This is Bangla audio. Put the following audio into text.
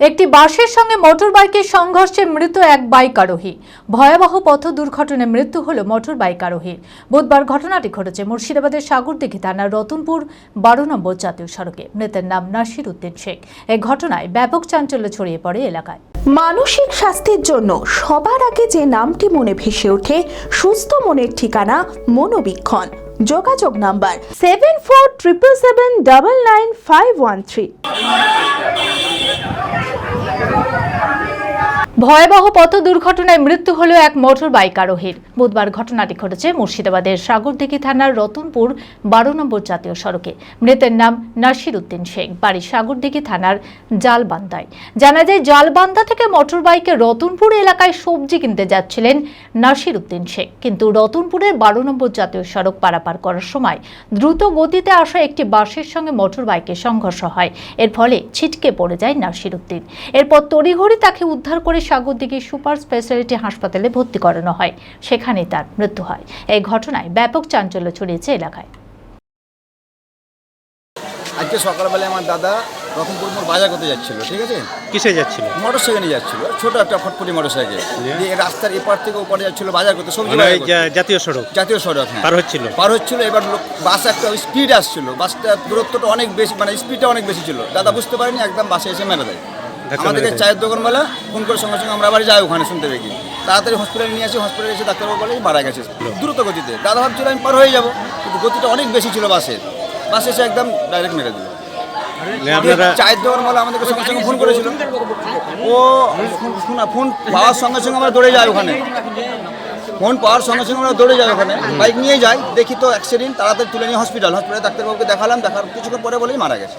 একটি বাসের সঙ্গে মোটর বাইকের সংঘর্ষে মৃত এক বাইক আরোহী। ভয়াবহ পথ দুর্ঘটনায় মৃত্যু হল মোটর বাইক আরোহীর বুধবার ঘটনাটি ঘটেছে মুর্শিদাবাদের সাগরদিঘি থানার রতনপুর বারো নম্বর জাতীয় সড়কে। মৃতের নাম নাসির উদ্দিন শেখ। এই ঘটনায় ব্যাপক চাঞ্চল্য ছড়িয়ে পড়ে এলাকায়। মানসিক স্বাস্থ্যের জন্য সবার আগে যে নামটি মনে ভেসে ওঠে, সুস্থ মনের ঠিকানা মনোবীক্ষণ। যোগাযোগ number seven four triple seven double nine five one three ভয়াবহ পথ দুর্ঘটনায় মৃত্যু হল এক মোটর বাইক আরোহীর। বুধবার ঘটনাটি ঘটেছে মুর্শিদাবাদের সাগরদিঘি থানার রতনপুর বারো নম্বর জাতীয় সড়কে। মৃতের নাম নাসির উদ্দিন শেখ, বাড়ি সাগরদিঘি থানার জালবান্দায়। জানা যায়, জালবান্দা থেকে মোটর বাইকে রতনপুর এলাকায় সবজি কিনতে যাচ্ছিলেন নাসির উদ্দিন শেখ। কিন্তু রতনপুরের বারো নম্বর জাতীয় সড়ক পারাপার করার সময় দ্রুত গতিতে আসা একটি বাসের সঙ্গে মোটর বাইকের সংঘর্ষ হয়। এর ফলে ছিটকে পড়ে যায় নাসির উদ্দিন এরপর তড়িঘড়ি তাকে উদ্ধার করে সাগরদিঘি সুপার স্পেশালিটি হাসপাতালে ভর্তি করানো হয়। সেখানেই তার মৃত্যু হয়। এই ঘটনায় ব্যাপক চাঞ্চল্য ছড়িয়েছে এলাকায়। আজকে সকালবেলায় আমার দাদা রকমপুর মোড় বাজার করতে যাচ্ছিল ঠিক আছে? কিসে যাচ্ছিল? মোটর সাইকেলে যাচ্ছিল ছোট একটা ফটফটি মোটর সাইকেল দিয়ে রাস্তার এপার থেকে ওপারে যাচ্ছিল বাজার করতে সবজি মানে জাতীয় সড়ক? জাতীয় সড়ক হ্যাঁ। পার হচ্ছিল? পার হচ্ছিল এবার বাস একটা স্পিড আসছিল। বাসটা দূরত্বটা অনেক বেশি মানে স্পিডটা অনেক বেশি ছিল। দাদা বুঝতে পারেনি একদম বাসে এসে মেরে দেয়। আমাদেরকে। চায়ের দোকানবেলা ফোন করে সঙ্গে সঙ্গে আমরা আবার যাই ওখানে শুনতে দেখি। তাড়াতাড়ি হসপিটালে নিয়ে আসি হসপিটালে এসে ডাক্তারবাবু বলে মারা গেছে। দ্রুত গতিতে। দাদা ভাবছিল আমি পার হয়ে যাব কিন্তু গতিটা অনেক বেশি ছিল বাসের বাস এসে একদম ডাইরেক্ট মেরে দিল। মানে চায়ের দোকান মালা আমাদেরকে সঙ্গে সঙ্গে ফোন করেছিল। ও শোনা ফোন পাওয়ার সঙ্গে সঙ্গে আমরা দৌড়ে যাই ওখানে। ফোন পাওয়ার সঙ্গে সঙ্গে আমরা দৌড়ে যাই ওখানে। বাইক নিয়ে যাই দেখি তো অ্যাক্সিডেন্ট তাড়াতাড়ি তুলে নিয়ে হসপিটাল হসপিটালে ডাক্তারবাবুকে দেখালাম দেখার কিছুক্ষণ পরে বলেই মারা গেছে।